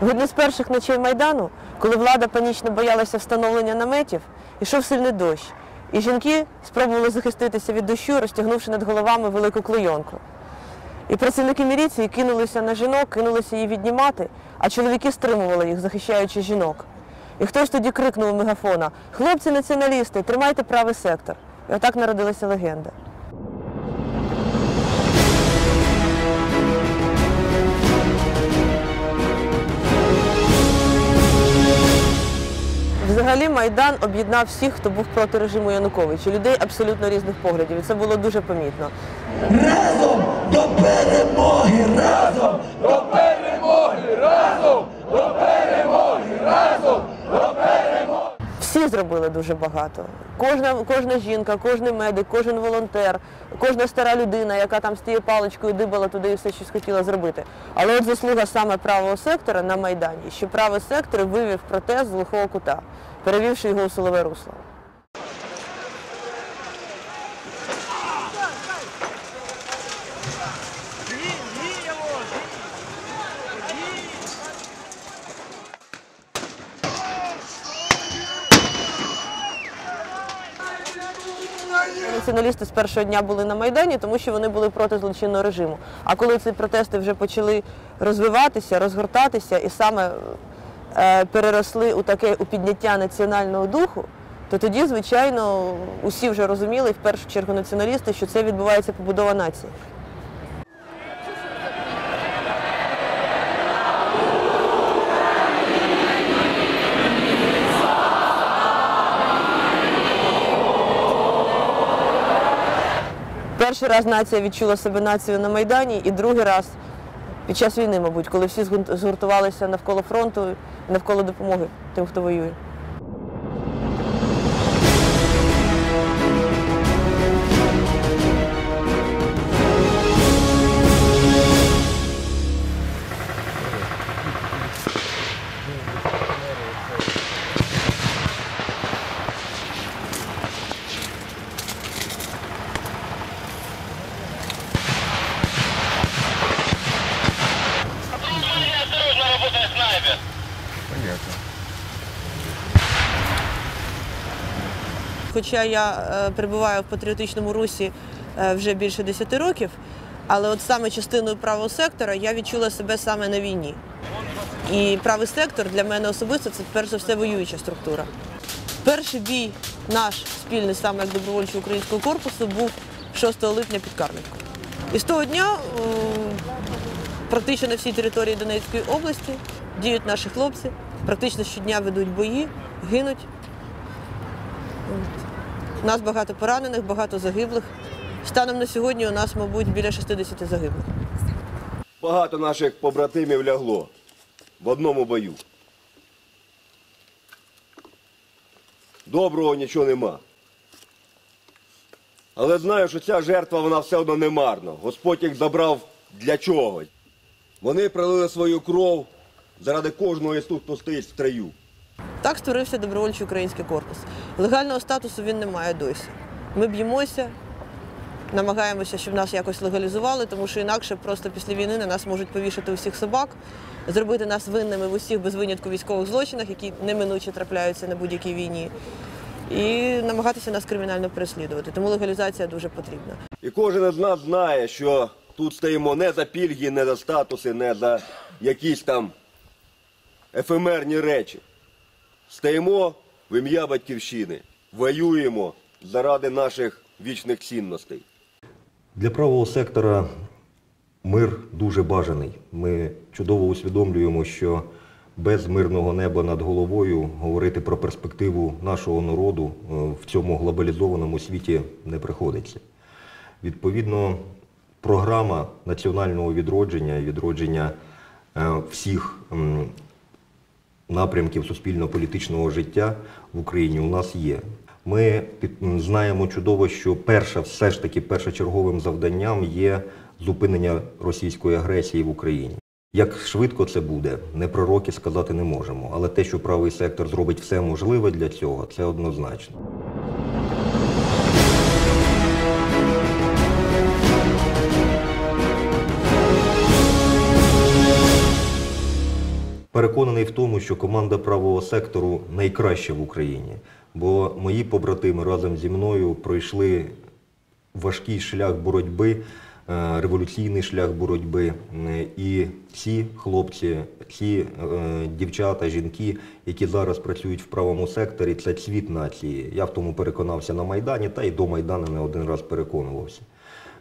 В одну з перших ночей Майдану, коли влада панічно боялася встановлення наметів, ішов сильний дощ, і жінки спробували захиститися від дощу, розтягнувши над головами велику клейонку. І працівники міліції кинулися на жінок, кинулися її віднімати, а чоловіки стримували їх, захищаючи жінок. І хтось тоді крикнув у мегафона: Хлопці націоналісти, тримайте правий сектор. І отак народилася легенда. Взагалі Майдан об'єднав всіх, хто був проти режиму Януковича, людей абсолютно різних поглядів. І це було дуже помітно. разом до перемоги, разом до перемоги, разом до перемоги, разом до перемоги. Всі зробили дуже багато. Кожна, кожна жінка, кожен медик, кожен волонтер, кожна стара людина, яка там з тією паличкою дибала туди і все щось хотіла зробити. Але от заслуга саме правого сектора на Майдані, що правий сектор вивів протест з глухого кута, перевівши його у силове русло. Націоналісти з першого дня були на Майдані, тому що вони були проти злочинного режиму. А коли ці протести вже почали розвиватися, розгортатися і саме е, переросли у таке у підняття національного духу, то тоді, звичайно, усі вже розуміли, в першу чергу націоналісти, що це відбувається побудова нації. Перший раз нація відчула себе нацією на Майдані, і другий раз під час війни, мабуть, коли всі згурт- згуртувалися навколо фронту навколо допомоги тим, хто воює. Хоча я е, перебуваю в патріотичному русі е, вже більше 10 років, але от саме частиною правого сектора я відчула себе саме на війні. І правий сектор для мене особисто це перш за все воююча структура. Перший бій наш спільний саме як добровольчого українського корпусу був 6 липня під Кармівкою. І з того дня практично на всій території Донецької області діють наші хлопці, практично щодня ведуть бої, гинуть. У нас багато поранених, багато загиблих. Станом на сьогодні у нас, мабуть, біля 60 загиблих. Багато наших побратимів лягло в одному бою. Доброго нічого нема. Але знаю, що ця жертва вона все одно не марна. Господь їх забрав для чогось. Вони пролили свою кров заради кожного із тих, хто стоїть в строю. Так створився добровольчий український корпус. Легального статусу він не має досі. Ми б'ємося, намагаємося, щоб нас якось легалізували, тому що інакше просто після війни на нас можуть повішати усіх собак, зробити нас винними в усіх без винятку військових злочинах, які неминуче трапляються на будь-якій війні, і намагатися нас кримінально переслідувати. Тому легалізація дуже потрібна. І кожен нас знає, що тут стоїмо не за пільги, не за статуси, не за якісь там ефемерні речі. Стоїмо в ім'я батьківщини, воюємо заради наших вічних цінностей. Для правого сектора мир дуже бажаний. Ми чудово усвідомлюємо, що без мирного неба над головою говорити про перспективу нашого народу е, в цьому глобалізованому світі не приходиться. Відповідно, програма національного відродження і відродження е, всіх напрямків суспільно-політичного життя в Україні у нас є. Ми знаємо чудово, що перше, все ж таки першочерговим завданням є зупинення російської агресії в Україні. Як швидко це буде, не пророки сказати не можемо. Але те, що правий сектор зробить все можливе для цього, це однозначно. Переконаний в тому, що команда правого сектору найкраща в Україні, бо мої побратими разом зі мною пройшли важкий шлях боротьби, е, революційний шлях боротьби. Е, І ці хлопці, ці е, дівчата, жінки, які зараз працюють в правому секторі, це цвіт нації. Я в тому переконався на Майдані та й до Майдану не один раз переконувався.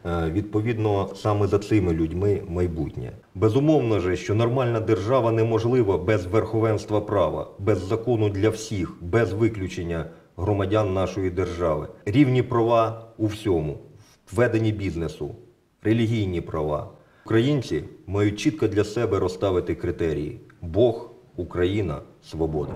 Е, Відповідно, саме за цими людьми майбутнє. Безумовно же, що нормальна держава неможлива без верховенства права, без закону для всіх, без виключення громадян нашої держави. Рівні права у всьому, в веденні бізнесу, релігійні права. Українці мають чітко для себе розставити критерії: Бог, Україна, свобода.